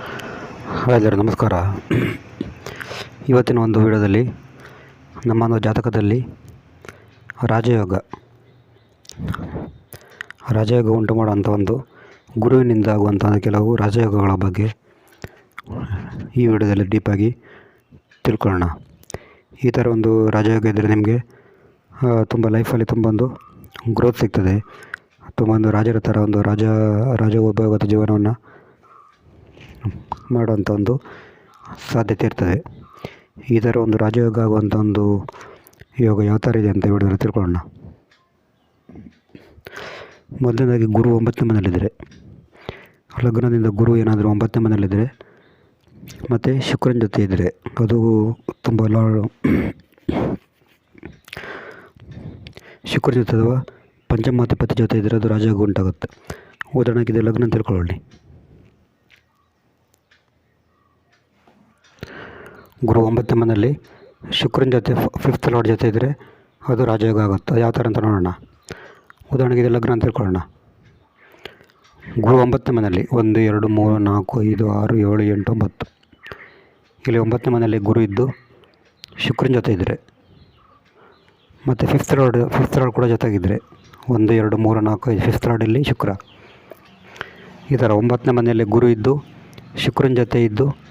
Hi ನಮಸ್ಕಾರ. ಇವತ್ತಿನ ಒಂದು ವಿಡಿಯೋದಲ್ಲಿ ನಮ್ಮ ಒಂದು ಜಾತಕದಲ್ಲಿ ರಾಜಯೋಗ ರಾಜಯೋಗ ಉಂಟು ಮಾಡುವಂಥ ಒಂದು ಗುರುವಿನಿಂದ ಆಗುವಂಥ ಕೆಲವು ರಾಜಯೋಗಗಳ ಬಗ್ಗೆ ಈ ವಿಡಿಯೋದಲ್ಲಿ ಡೀಪಾಗಿ ತಿಳ್ಕೊಳ್ಳೋಣ. ಈ ಥರ ಒಂದು ರಾಜಯೋಗ ಇದ್ದರೆ ನಿಮಗೆ ತುಂಬ ಲೈಫಲ್ಲಿ ತುಂಬ ಒಂದು ಗ್ರೋತ್ ಸಿಗ್ತದೆ. ತುಂಬ ಒಂದು ರಾಜರ ಥರ ಒಂದು ರಾಜ ರಾಜ ಉಪಯೋಗದ ಜೀವನವನ್ನು ಮಾಡುವಂಥ ಒಂದು ಸಾಧ್ಯತೆ ಇರ್ತದೆ. ಈ ಥರ ಒಂದು ರಾಜಯೋಗ ಆಗುವಂಥ ಒಂದು ಯೋಗ ಯಾವ ಥರ ಇದೆ ಅಂತ ಹೇಳಿದ್ರೆ ತಿಳ್ಕೊಳ್ಳೋಣ. ಮೊದಲನೇದಾಗಿ ಗುರು ಒಂಬತ್ತನೇ ಮನೆಯಲ್ಲಿದ್ದರೆ, ಲಗ್ನದಿಂದ ಗುರು ಏನಾದರೂ ಒಂಬತ್ತನೇ ಮನೆಯಲ್ಲಿದ್ದರೆ, ಮತ್ತು ಶುಕ್ರನ ಜೊತೆ ಇದ್ದರೆ, ಅದು ತುಂಬ ಲಾ, ಶುಕ್ರನ ಜೊತೆ ಅಥವಾ ಪಂಚಮಾತಿಪತಿ ಜೊತೆ ಇದ್ದರೆ ಅದು ರಾಜಯೋಗ ಉಂಟಾಗುತ್ತೆ. ಉದಾಹರಣೆಗೆ ಲಗ್ನ ತಿಳ್ಕೊಳ್ಳಿ. ಗುರು ಒಂಬತ್ತು ಮನೆಯಲ್ಲಿ ಶುಕ್ರನ ಜೊತೆ ಫಿಫ್ತ್ ಲಾರ್ಡ್ ಜೊತೆ ಇದ್ದರೆ ಅದು ರಾಜಯೋಗ ಆಗುತ್ತೆ? ಯಾವ ಥರ ಅಂತ ನೋಡೋಣ. ಉದಾಹರಣೆಗೆ ಇದು ಲಗ್ನ ಅಂತ ತಿಳ್ಕೊಳ್ಳೋಣ. ಗುರು ಒಂಬತ್ತನೇ ಮನೆಯಲ್ಲಿ ಒಂದು, ಎರಡು, ಮೂರು, ನಾಲ್ಕು, ಐದು, ಆರು, ಏಳು, ಎಂಟು, ಒಂಬತ್ತು. ಇಲ್ಲಿ ಒಂಬತ್ತನೇ ಮನೆಯಲ್ಲಿ ಗುರು ಇದ್ದು ಶುಕ್ರನ ಜೊತೆ ಇದ್ದರೆ ಮತ್ತು ಫಿಫ್ತ್ ಲಾರ್ಡ್ ಫಿಫ್ತ್ ಲಾರ್ಡ್ ಕೂಡ ಜೊತೆಗಿದ್ದರೆ ಒಂದು, ಎರಡು, ಮೂರು, ನಾಲ್ಕು, ಐದು ಫಿಫ್ತ್ ಲಾರ್ಡಲ್ಲಿ ಶುಕ್ರ. ಈ ಥರ ಒಂಬತ್ತನೇ ಮನೆಯಲ್ಲಿ ಗುರು ಇದ್ದು ಶುಕ್ರನ ಜೊತೆ ಇದ್ದು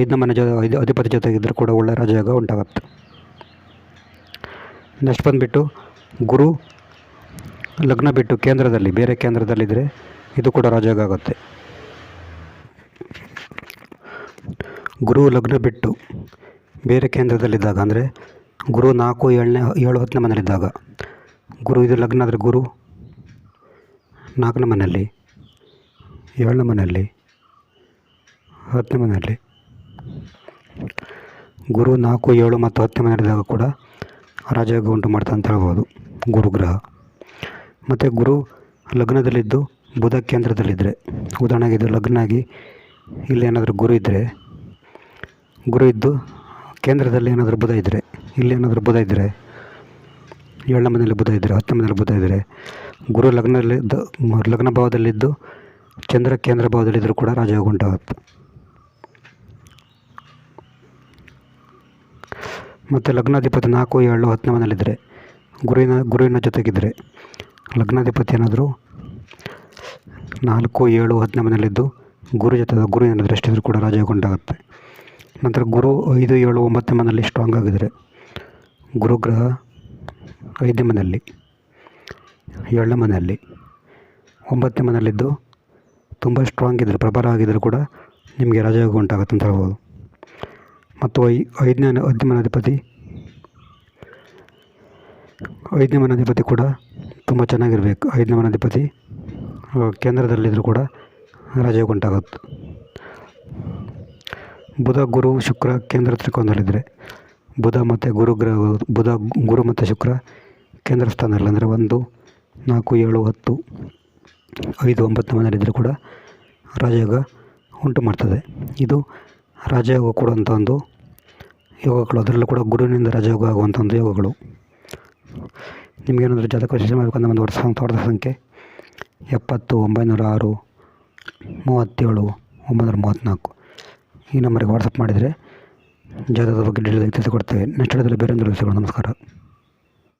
ಐದನೇ ಮನೆ ಜೊತೆ ಐದು ಅಧಿಪತಿ ಜೊತೆಗಿದ್ದರೆ ಕೂಡ ಒಳ್ಳೆಯ ರಾಜಯೋಗ ಉಂಟಾಗುತ್ತೆ. ನೆಕ್ಸ್ಟ್ ಬಂದುಬಿಟ್ಟು ಗುರು, ಲಗ್ನ ಬಿಟ್ಟು ಕೇಂದ್ರದಲ್ಲಿ, ಬೇರೆ ಕೇಂದ್ರದಲ್ಲಿದ್ದರೆ ಇದು ಕೂಡ ರಾಜಯೋಗ ಆಗುತ್ತೆ. ಗುರು ಲಗ್ನ ಬಿಟ್ಟು ಬೇರೆ ಕೇಂದ್ರದಲ್ಲಿದ್ದಾಗ ಅಂದರೆ ಗುರು ನಾಲ್ಕು, ಏಳನೇ, ಏಳು, ಹತ್ತನೇ ಮನೆಯಲ್ಲಿದ್ದಾಗ, ಗುರು ಇದು ಲಗ್ನ ಆದರೆ ಗುರು ನಾಲ್ಕನೇ ಮನೆಯಲ್ಲಿ, ಏಳನೇ ಮನೆಯಲ್ಲಿ, ಹತ್ತನೇ ಮನೆಯಲ್ಲಿ ಗುರು ನಾಲ್ಕು ಏಳು ಮತ್ತು ಹತ್ತನೇ ಮನೆಯಲ್ಲಿದ್ದಾಗ ಕೂಡ ರಾಜಯೋಗ ಉಂಟು ಮಾಡ್ತಾ ಅಂತ ಹೇಳ್ಬೋದು, ಗುರುಗ್ರಹ. ಮತ್ತು ಗುರು ಲಗ್ನದಲ್ಲಿದ್ದು ಬುಧ ಕೇಂದ್ರದಲ್ಲಿದ್ದರೆ ಉದಾಹರಣೆಗೆ ಇದು ಲಗ್ನ ಆಗಿ ಇಲ್ಲಿ ಏನಾದರೂ ಗುರು ಇದ್ದರೆ ಗುರು ಇದ್ದು ಕೇಂದ್ರದಲ್ಲಿ ಏನಾದರೂ ಬುಧ ಇದ್ದರೆ ಇಲ್ಲಿ ಏನಾದರೂ ಬುಧ ಇದ್ದರೆ ಏಳನೇ ಮನೆಯಲ್ಲಿ ಬುಧ ಇದ್ದರೆ ಹತ್ತನೇ ಮನೆಯಲ್ಲಿ ಬುಧ ಇದ್ದರೆ ಗುರು ಲಗ್ನದಲ್ಲಿ ಲಗ್ನ ಭಾವದಲ್ಲಿದ್ದು ಚಂದ್ರ ಕೇಂದ್ರ ಭಾವದಲ್ಲಿದ್ದರೂ ಕೂಡ ರಾಜಯೋಗ ಉಂಟಾಗುತ್ತೆ ಮತ್ತು ಲಗ್ನಾಧಿಪತಿ ನಾಲ್ಕು, ಏಳು, ಹತ್ತನೇ ಮನೆಯಲ್ಲಿದ್ದರೆ ಗುರುವಿನ ಗುರುವಿನ ಜೊತೆಗಿದ್ದರೆ, ಲಗ್ನಾಧಿಪತಿ ಏನಾದರೂ ನಾಲ್ಕು, ಏಳು, ಹತ್ತನೇ ಮನೆಯಲ್ಲಿದ್ದು ಗುರು ಜೊತೆ, ಗುರು ಏನಾದರೂ ಎಷ್ಟಿದ್ರು ಕೂಡ ರಾಜಯೋಗ ಉಂಟಾಗುತ್ತೆ ನಂತರ ಗುರು ಐದು, ಏಳು, ಒಂಬತ್ತನೇ ಮನೆಯಲ್ಲಿ ಸ್ಟ್ರಾಂಗ್ ಆಗಿದ್ದರೆ, ಗುರುಗ್ರಹ ಐದನೇ ಮನೆಯಲ್ಲಿ, ಏಳನೇ ಮನೆಯಲ್ಲಿ, ಒಂಬತ್ತನೇ ಮನೆಯಲ್ಲಿದ್ದು ತುಂಬ ಸ್ಟ್ರಾಂಗ್ ಇದ್ದರೆ, ಪ್ರಬಲ ಆಗಿದ್ದರೂ ಕೂಡ ನಿಮಗೆ ರಾಜಯೋಗ ಉಂಟಾಗುತ್ತೆ ಅಂತ ಹೇಳ್ಬೋದು. ಮತ್ತು ಐ, ಐದನೇ ಐದನೇ ಮನಾಧಿಪತಿ ಕೂಡ ತುಂಬ ಚೆನ್ನಾಗಿರಬೇಕು. ಐದನೇ ಕೇಂದ್ರದಲ್ಲಿದ್ದರೂ ಕೂಡ ರಾಜಯೋಗ ಉಂಟಾಗುತ್ತೆ ಬುಧ, ಗುರು, ಶುಕ್ರ ಕೇಂದ್ರ ತ್ರಿಕೋನದಲ್ಲಿದ್ದರೆ ಬುಧ ಮತ್ತು ಗುರು ಗ್ರಹ, ಬುಧ, ಗುರು ಮತ್ತು ಶುಕ್ರ ಕೇಂದ್ರ ಸ್ಥಾನದಲ್ಲಿ ಅಂದರೆ ಒಂದು, ನಾಲ್ಕು, ಏಳು, ಹತ್ತು, ಐದು, ಒಂಬತ್ತು ಮನೆಯಲ್ಲಿದ್ದರೂ ಕೂಡ ರಾಜಯೋಗ ಉಂಟು ಮಾಡ್ತದೆ. ಇದು ರಾಜಯೋಗ ಕೊಡುವಂಥ ಒಂದು ಯೋಗಗಳು, ಅದರಲ್ಲೂ ಕೂಡ ಗುರುವಿನಿಂದ ರಜಯೋಗ ಆಗುವಂಥ ಒಂದು ಯೋಗಗಳು. ನಿಮಗೇನಾದರೂ ಜಾತಕ ವಿಶೇಷ ಮಾಡಬೇಕಂದ್ರೆ ಒಂದು ವರ್ಷ ತೋಟದ ಸಂಖ್ಯೆ. ಎಪ್ಪತ್ತು, ಒಂಬೈನೂರ ಆರು, ಮೂವತ್ತೇಳು, ಒಂಬೈನೂರ ಮೂವತ್ತ್ನಾಲ್ಕು. ಈ ನಂಬರಿಗೆ ವಾಟ್ಸಪ್ ಮಾಡಿದರೆ ಜಾತಕದ ಬಗ್ಗೆ ಡೀಟೇಲ್ ತಿಳಿಸಿಕೊಡ್ತೇವೆ. ನೆಕ್ಸ್ಟ್ ಡೇದಲ್ಲಿ ಬೇರೆ ಒಂದು ನಮಸ್ಕಾರ.